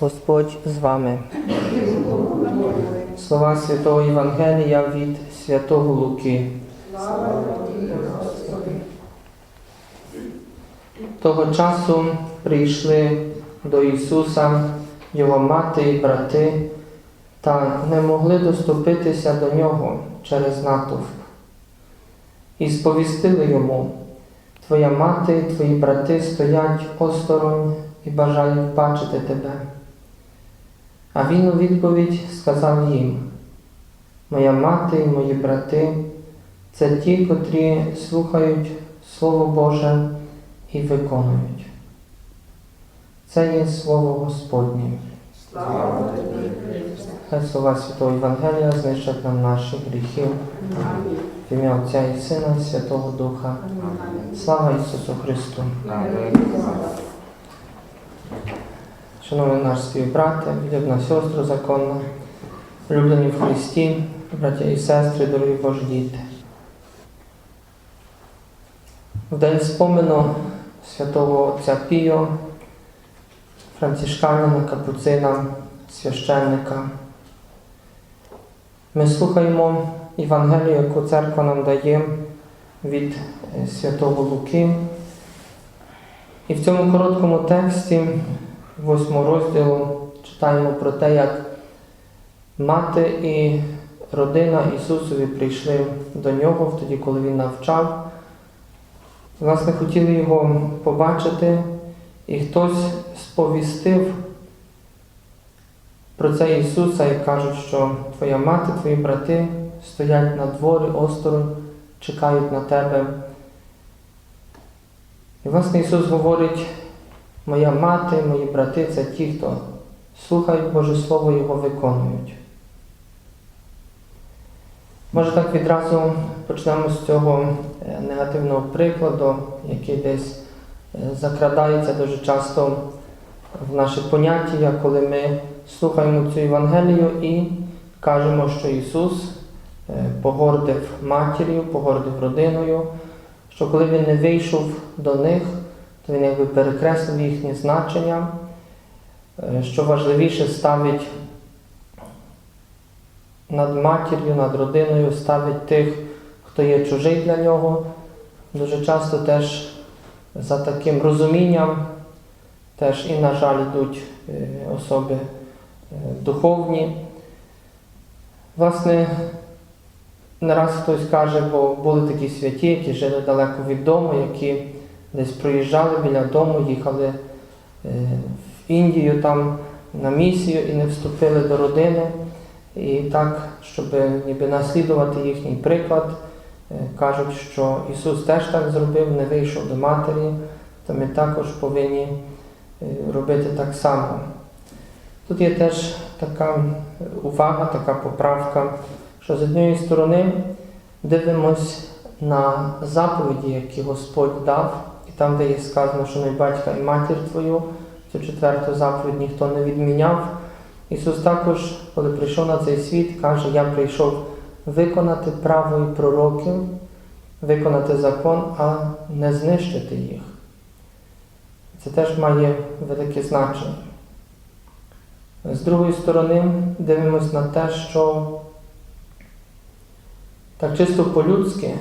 Господь з вами. Слова Святого Євангелія від Святого Луки. Того часу прийшли до Ісуса Його мати і брати, та не могли доступитися до Нього через натовп. І сповістили йому, Твоя мати твої брати стоять осторонь і бажають бачити тебе. А він у відповідь сказав їм: Моя мати і мої брати це ті, котрі слухають Слово Боже і виконують. Це є Слово Господнє. Слава тобі, Христе. Хай слова Святого Євангелія знищать нам наші гріхи. Амінь. В ім'я Отця і Сина, і Святого Духа. Амінь. Слава Ісусу Христу! Слава. Шановні наші співбрати, відібна сестру законна, улюблені в Христі, браття і сестри, дорогі Божі діти. В день спомину святого Отця Піо, францишканина, капуцина, священника. Ми слухаємо Євангелію, яку церква нам дає від е, святого Луки. І в цьому короткому тексті восьмого розділу читаємо про те, як мати і родина Ісусові прийшли до нього тоді, коли він навчав. Власне, хотіли його побачити, і хтось сповістив про це Ісуса і кажуть, що твоя мати, твої брати стоять на дворі осторонь, чекають на тебе. І власне Ісус говорить, Моя мати, мої брати це ті, хто слухають Боже Слово його виконують. Може так відразу почнемо з цього е, негативного прикладу, який десь е, закрадається дуже часто в наше поняття, коли ми слухаємо цю Євангелію і кажемо, що Ісус е, погордив матір'ю, погордив родиною, що коли Він не вийшов до них, він якби перекреслив їхнє значення, е, що важливіше ставить над матір'ю, над родиною, ставить тих, хто є чужий для нього. Дуже часто теж за таким розумінням теж і, на жаль, йдуть е, особи е, духовні. Власне, не раз хтось каже, бо були такі святі, які жили далеко від дому, які десь проїжджали біля дому, їхали е, в Індію там на місію і не вступили до родини. І так, щоб ніби наслідувати їхній приклад, е, кажуть, що Ісус теж так зробив, не вийшов до матері, то ми також повинні е, робити так само. Тут є теж така увага, така поправка, що з однієї сторони дивимось на заповіді, які Господь дав, там, де є сказано, що не батька і матір твою, цю четверту заповідь ніхто не відміняв. Ісус також, коли прийшов на цей світ, каже, я прийшов виконати право і пророків, виконати закон, а не знищити їх. Це теж має велике значення. З другої сторони, дивимося на те, що так чисто по-людськи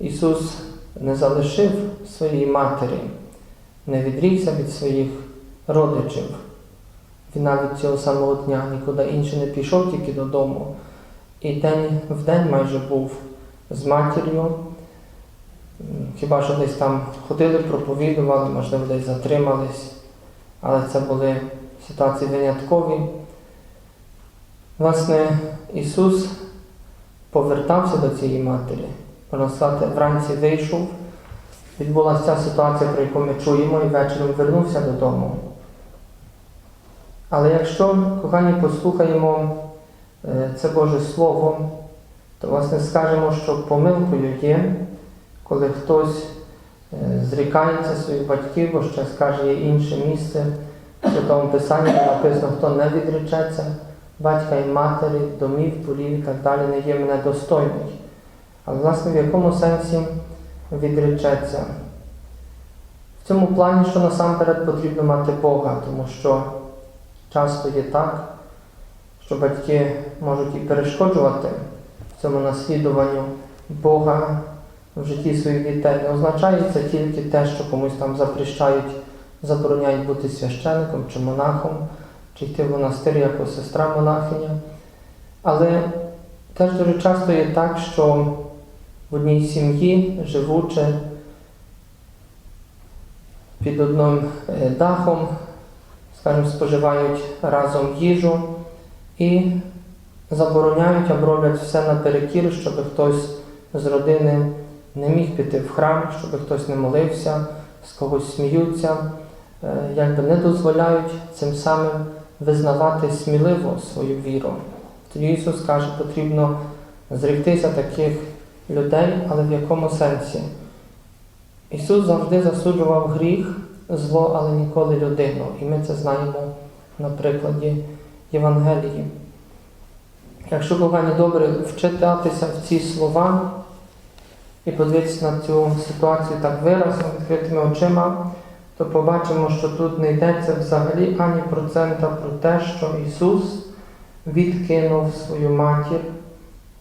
Ісус не залишив своїй матері, не відрікся від своїх родичів. Він навіть цього самого дня нікуди інше не пішов, тільки додому. І день в день майже був з матір'ю. Хіба що десь там ходили, проповідували, можливо, десь затримались, але це були ситуації виняткові. Власне, Ісус повертався до цієї матері. Можна вранці вийшов, відбулася ця ситуація, про яку ми чуємо, і вечором вернувся додому. Але якщо, кохані, послухаємо е, це Боже Слово, то власне скажемо, що помилкою є, коли хтось е, зрікається своїх батьків, бо ще скаже є інше місце в Святому Писанні, написано, хто не відречеться батька і матері, домів, полів і так далі, не є мене достойний. Але власне в якому сенсі відречеться? В цьому плані, що насамперед потрібно мати Бога, тому що часто є так, що батьки можуть і перешкоджувати цьому наслідуванню Бога в житті своїх дітей. Не означає це тільки те, що комусь там запрещають, забороняють бути священником чи монахом, чи йти в монастир як сестра монахиня. Але теж дуже часто є так, що в одній сім'ї, живучи під одним е, дахом, скажімо, споживають разом їжу і забороняють або роблять все наперекір, щоб хтось з родини не міг піти в храм, щоб хтось не молився, з когось сміються, е, якби не дозволяють цим самим визнавати сміливо свою віру. Тоді Ісус каже, потрібно зректися таких людей, але в якому сенсі? Ісус завжди засуджував гріх, зло, але ніколи людину. І ми це знаємо на прикладі Євангелії. Якщо кохані добре вчитатися в ці слова і подивитися на цю ситуацію так виразно, відкритими очима, то побачимо, що тут не йдеться взагалі ані процента про те, що Ісус відкинув свою матір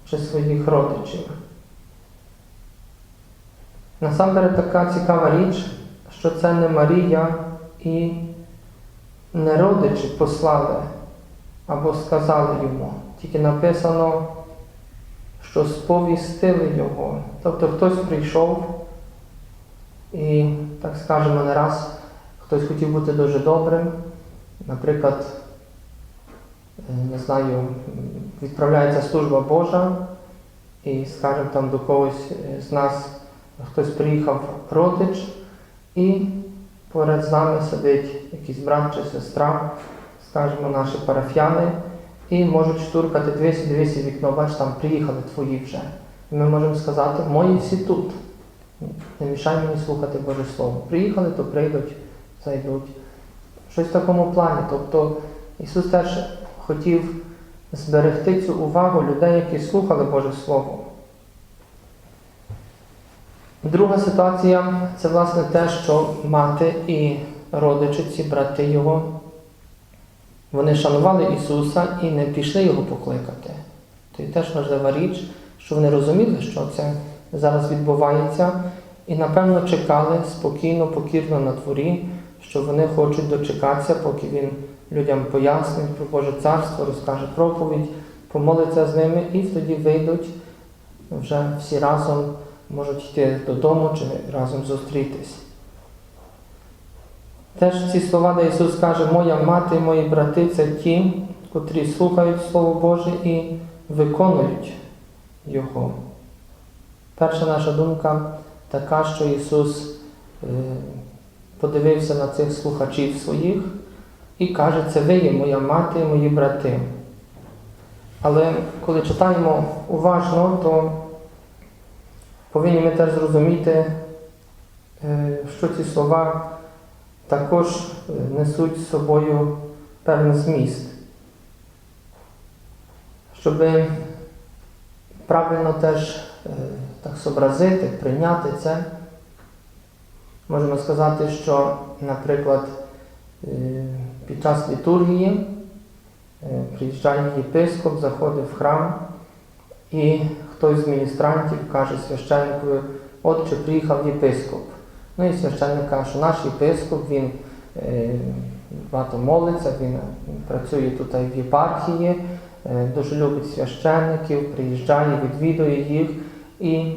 чи своїх родичів. Насамперед така цікава річ, що це не Марія і не родичі послали або сказали йому. Тільки написано, що сповістили його. Тобто хтось прийшов і, так скажемо, не раз хтось хотів бути дуже добрим. Наприклад, е, не знаю, відправляється служба Божа, і, скажімо, там до когось з нас хтось приїхав родич, і поряд з нами сидить якийсь брат чи сестра, скажімо, наші парафіяни, і можуть штуркати, дивися, дивися вікно, бач, там приїхали твої вже. І ми можемо сказати, мої всі тут. Не мішай мені слухати Боже Слово. Приїхали, то прийдуть, зайдуть. Щось в такому плані. Тобто Ісус теж хотів зберегти цю увагу людей, які слухали Боже Слово. Друга ситуація це власне те, що мати і родичиці, брати його, вони шанували Ісуса і не пішли його покликати. Є теж важлива річ, що вони розуміли, що це зараз відбувається, і напевно чекали спокійно, покірно на дворі, що вони хочуть дочекатися, поки він людям пояснить про Боже царство, розкаже проповідь, помолиться з ними, і тоді вийдуть вже всі разом можуть йти додому чи разом зустрітись. Теж ці слова, де Ісус каже, моя мати і мої брати це ті, котрі слухають Слово Боже і виконують Його. Перша наша думка така, що Ісус е, подивився на цих слухачів своїх і каже, це ви є моя мати і мої брати. Але коли читаємо уважно, то повинні ми теж зрозуміти, е, що ці слова також е, несуть з собою певний зміст. Щоб правильно теж е, так зобразити, прийняти це, можемо сказати, що, наприклад, під час літургії приїжджає єпископ, заходить в храм і хтось з міністрантів каже священникові, отче, приїхав єпископ. Ну і священник каже, що наш єпископ, він е, багато молиться, він працює тут в єпархії, е, дуже любить священників, приїжджає, відвідує їх. І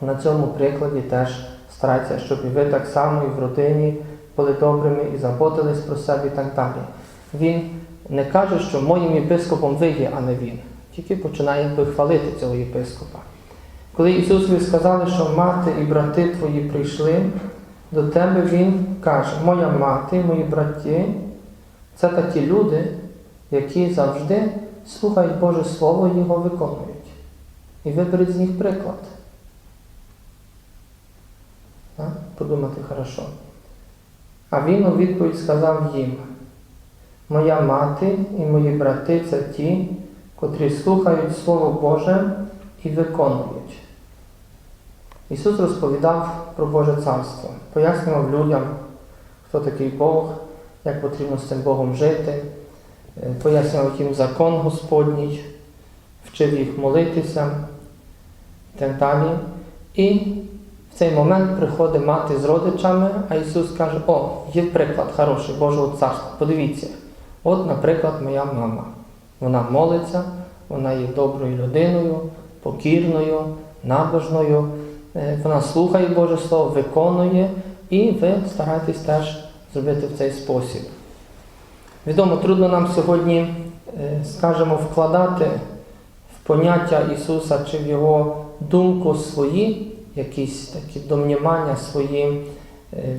на цьому прикладі теж старається, щоб і ви так само і в родині були добрими і заботились про себе і так далі. Він не каже, що моїм єпископом ви є, а не він. Тільки починає якби хвалити цього єпископа. Коли Ісусові сказали, що мати і брати твої прийшли до тебе, Він каже, моя мати, мої браті, це такі люди, які завжди слухають Боже Слово і його виконують. І виберіть з них приклад. Так? Подумати хорошо. А він у відповідь сказав їм, моя мати і мої брати це ті, котрі слухають Слово Боже і виконують. Ісус розповідав про Боже Царство, пояснював людям, хто такий Бог, як потрібно з цим Богом жити, е, пояснював їм закон Господній, вчив їх молитися і так далі. І в цей момент приходить мати з родичами, а Ісус каже: О, є приклад хороший Божого царства. Подивіться, от, наприклад, моя мама. Вона молиться, вона є доброю людиною, покірною, набожною. Е, Вона слухає Боже Слово, виконує, і ви старайтесь теж зробити в цей спосіб. Відомо, трудно нам сьогодні, е, скажімо, вкладати в поняття Ісуса чи в Його думку свої якісь такі домнімання, свої е,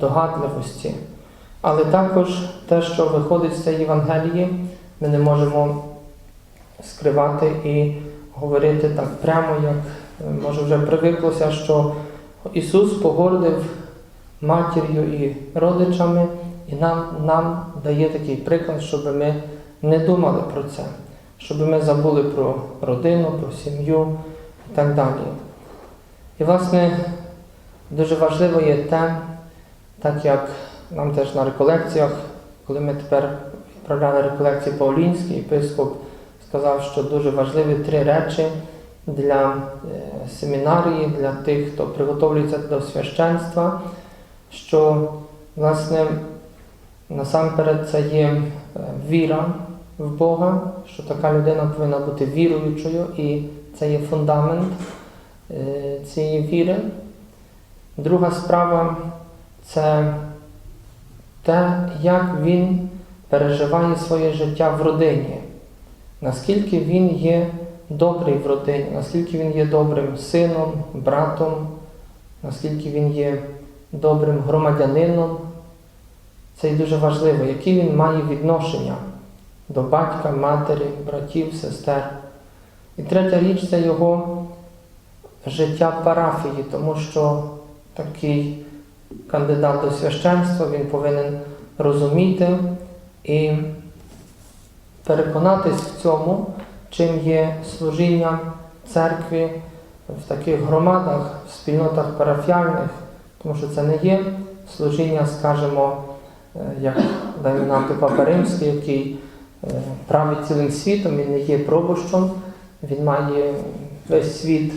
догадливості. Але також те, що виходить з цієї Євангелії, ми не можемо скривати і говорити так прямо, як е, може вже привиклося, що Ісус погордив матір'ю і родичами, і нам, нам дає такий приклад, щоб ми не думали про це, щоб ми забули про родину, про сім'ю і так далі. І, власне, дуже важливо є те, так як нам теж на реколекціях, коли ми тепер відправляли реколекції Паулінський, єпископ сказав, що дуже важливі три речі для е, семінарії, для тих, хто приготовлюється до священства, що, власне, насамперед це є е, віра в Бога, що така людина повинна бути віруючою, і це є фундамент е, цієї віри. Друга справа це те, як він переживає своє життя в родині, наскільки він є добрий в родині, наскільки він є добрим сином, братом, наскільки він є добрим громадянином. Це і дуже важливо, які він має відношення до батька, матері, братів, сестер. І третя річ це його життя парафії, тому що такий кандидат до священства він повинен розуміти і переконатись в цьому, чим є служіння церкві в таких громадах, в спільнотах парафіальних, тому що це не є служіння, скажімо, е, як дає нам Папа Римський, який е, править цілим світом, він не є пробущом, він має весь світ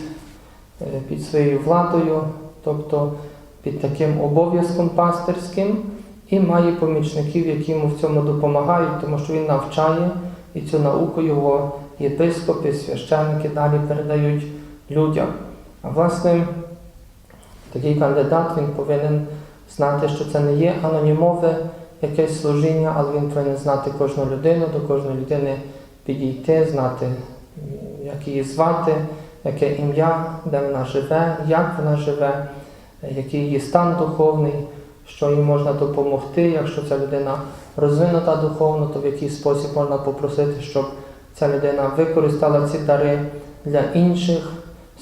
е, під своєю владою, тобто під таким обов'язком пастирським, і має помічників, які йому в цьому допомагають, тому що він навчає і цю науку його єпископи, священники далі передають людям. А власне, такий кандидат він повинен знати, що це не є анонімове якесь служіння, але він повинен знати кожну людину, до кожної людини підійти, знати, як її звати, яке ім'я, де вона живе, як вона живе, який її стан духовний, що їй можна допомогти, якщо ця людина розвинута духовно, то в який спосіб можна попросити, щоб ця людина використала ці дари для інших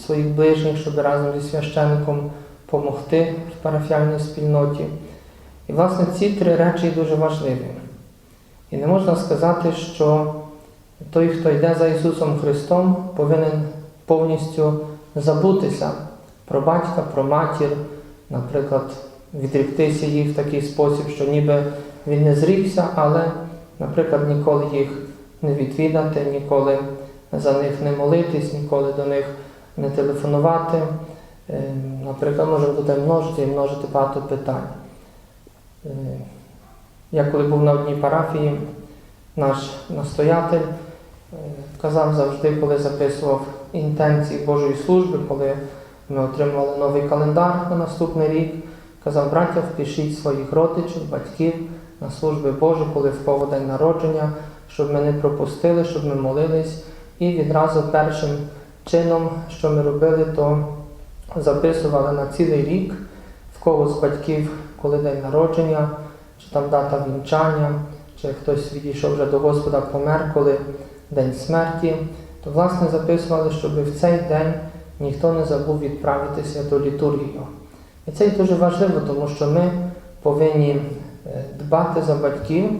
своїх ближніх, щоб разом зі священником допомогти в парафіальній спільноті. І, власне, ці три речі дуже важливі. І не можна сказати, що той, хто йде за Ісусом Христом, повинен повністю забутися про батька, про матір, наприклад, відріктися їх в такий спосіб, що ніби він не зрікся, але, наприклад, ніколи їх не відвідати, ніколи за них не молитись, ніколи до них не телефонувати. Е, Наприклад, може бути множити і множити багато питань. Е, Я коли був на одній парафії, наш настоятель е, казав завжди, коли записував інтенції Божої служби, коли ми отримували новий календар на наступний рік, казав, браття, впишіть своїх родичів, батьків на служби Божі, коли в кого день народження, щоб ми не пропустили, щоб ми молились. І відразу першим чином, що ми робили, то записували на цілий рік в кого з батьків, коли день народження, чи там дата вінчання, чи хтось відійшов вже до Господа, помер, коли день смерті, то власне записували, щоб в цей день ніхто не забув відправити святу літургію. І це дуже важливо, тому що ми повинні е, дбати за батьків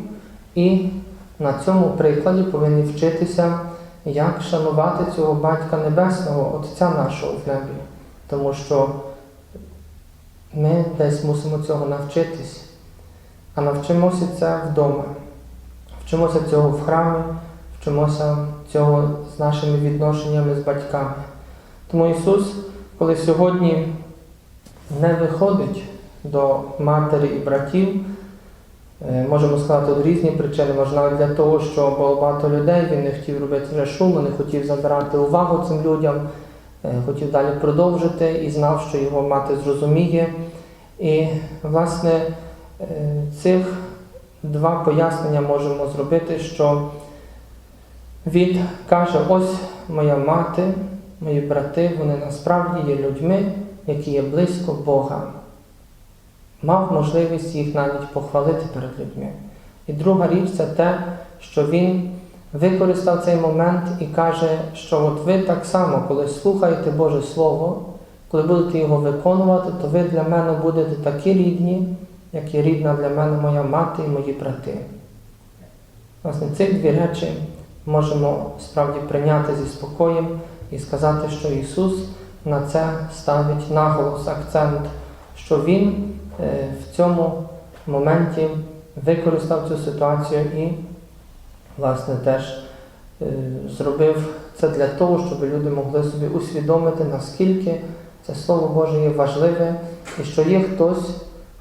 і на цьому прикладі повинні вчитися, як шанувати цього батька небесного, Отця нашого в небі. тому що ми десь мусимо цього навчитись, а навчимося це вдома. Вчимося цього в храмі, вчимося цього з нашими відношеннями з батьками. Тому Ісус, коли сьогодні не виходить до матері і братів, е, можемо сказати різні причини, навіть для того, що багато людей, він не хотів робити вже шуму, не хотів забирати увагу цим людям, е, хотів далі продовжити і знав, що його мати зрозуміє. І, власне, е, цих два пояснення можемо зробити, що він каже, ось моя мати, мої брати, вони насправді є людьми, які є близько Бога. Мав можливість їх навіть похвалити перед людьми. І друга річ це те, що він використав цей момент і каже, що от ви так само, коли слухаєте Боже Слово, коли будете його виконувати, то ви для мене будете такі рідні, як є рідна для мене моя мати і мої брати. Власне, ці дві речі можемо справді прийняти зі спокоєм і сказати, що Ісус на це ставить наголос, акцент, що Він е, в цьому моменті використав цю ситуацію і, власне, теж е, зробив це для того, щоб люди могли собі усвідомити, наскільки це Слово Боже є важливе і що є хтось,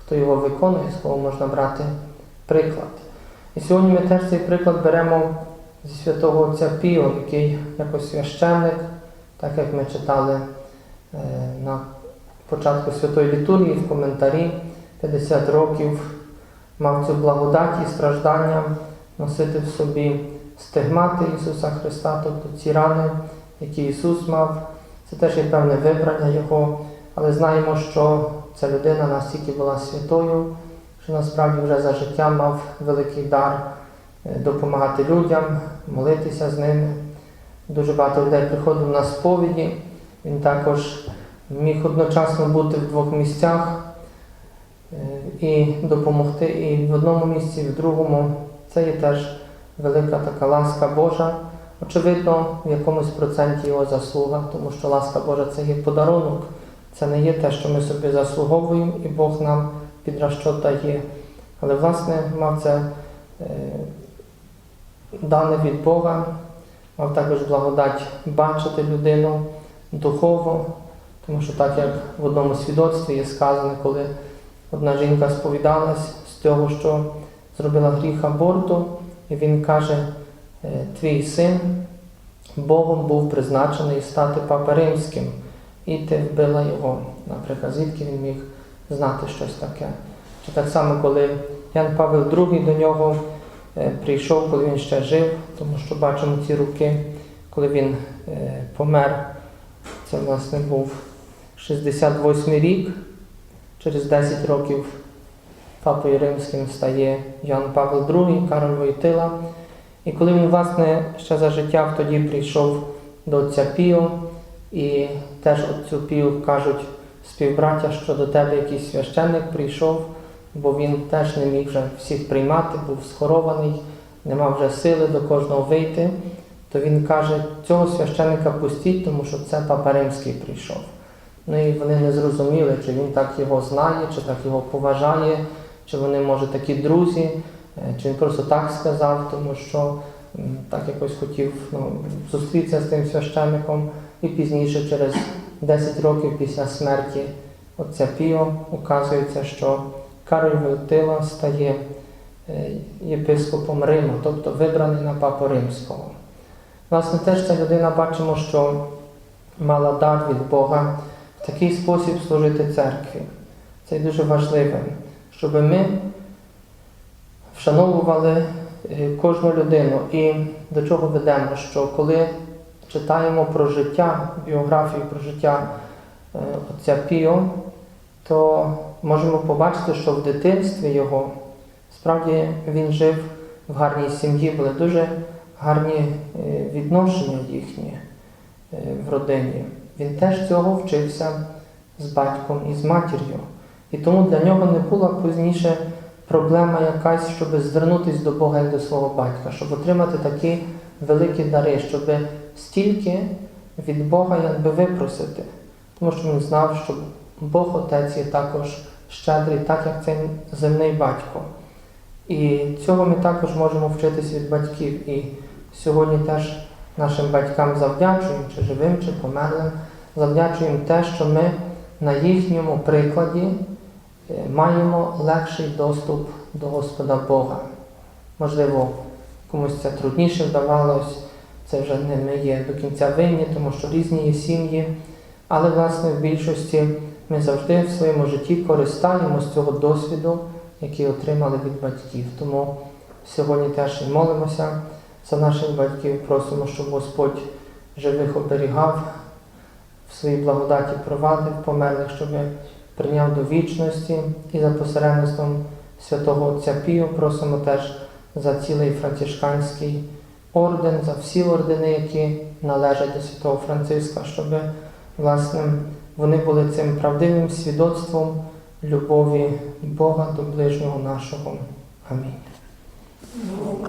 хто його виконує, з кого можна брати приклад. І сьогодні ми теж цей приклад беремо зі святого Отця Піо, який якось священник, так як ми читали на початку святої літургії в коментарі, 50 років мав цю благодать і страждання носити в собі стигмати Ісуса Христа, тобто ці рани, які Ісус мав. Це теж є певне вибрання Його, але знаємо, що ця людина настільки була святою, що насправді вже за життя мав великий дар е, допомагати людям, молитися з ними. Дуже багато людей приходило на сповіді. Він також міг одночасно бути в двох місцях е, і допомогти і в одному місці, і в другому. Це є теж велика така ласка Божа. Очевидно, в якомусь проценті його заслуга, тому що ласка Божа це є подарунок, це не є те, що ми собі заслуговуємо, і Бог нам під розчот дає. Але, власне, мав це е, дане від Бога, мав також благодать бачити людину духово, тому що так як в одному свідоцтві є сказано, коли одна жінка сповідалась з того, що зробила гріх аборту, і він каже, «Е, твій син Богом був призначений стати папа римським, і ти вбила його. Наприклад, звідки він міг знати щось таке? Чи так само, коли Ян Павел II до нього е, прийшов, коли він ще жив, тому що бачимо ці руки, коли він е, помер, це власне був 68 рік, через 10 років папою римським стає Ян Павел II, Кароль Войтила. І коли він, власне, ще за життя тоді прийшов до отця Піо, і теж отцю Піо кажуть співбраття, що до тебе якийсь священник прийшов, бо він теж не міг вже всіх приймати, був схорований, не мав вже сили до кожного вийти, то він каже, цього священника пустіть, тому що це папа римський прийшов. Ну і вони не зрозуміли, чи він так його знає, чи так його поважає, чи вони, може, такі друзі. Е, Чи він просто так сказав, тому що так якось хотів ну, зустрітися з тим священником, і пізніше, через 10 років після смерті отця Піо, указується, що Кароль Войтила стає е, єпископом Риму, тобто вибраний на папу римського. Власне, теж ця людина бачимо, що мала дар від Бога в такий спосіб служити церкві. Це дуже важливе, щоб ми вшановували е, кожну людину. І до чого ведемо, що коли читаємо про життя, біографію про життя е, отця Піо, то можемо побачити, що в дитинстві його справді він жив в гарній сім'ї, були дуже гарні е, відношення їхні е, в родині. Він теж цього вчився з батьком і з матір'ю. І тому для нього не була пізніше проблема якась, щоб звернутися до Бога як до свого батька, щоб отримати такі великі дари, щоб стільки від Бога якби випросити. тому що він знав, що Бог Отець є також щедрий, так як цей земний батько. І цього ми також можемо вчитися від батьків. І сьогодні теж нашим батькам завдячуємо, чи живим, чи померлим, завдячуємо те, що ми на їхньому прикладі е, маємо легший доступ до Господа Бога. Можливо, комусь це трудніше вдавалось, це вже не ми є до кінця винні, тому що різні є сім'ї. Але, власне, в більшості ми завжди в своєму житті користаємо з цього досвіду, який отримали від батьків. Тому сьогодні теж і молимося за наших батьків, просимо, щоб Господь живих оберігав, в своїй благодаті провадив померлих, щоб прийняв до вічності і за посередництвом святого Отця Пію просимо теж за цілий францишканський орден, за всі ордени, які належать до святого Франциска, щоб власне вони були цим правдивим свідоцтвом любові Бога до ближнього нашого. Амінь. Богу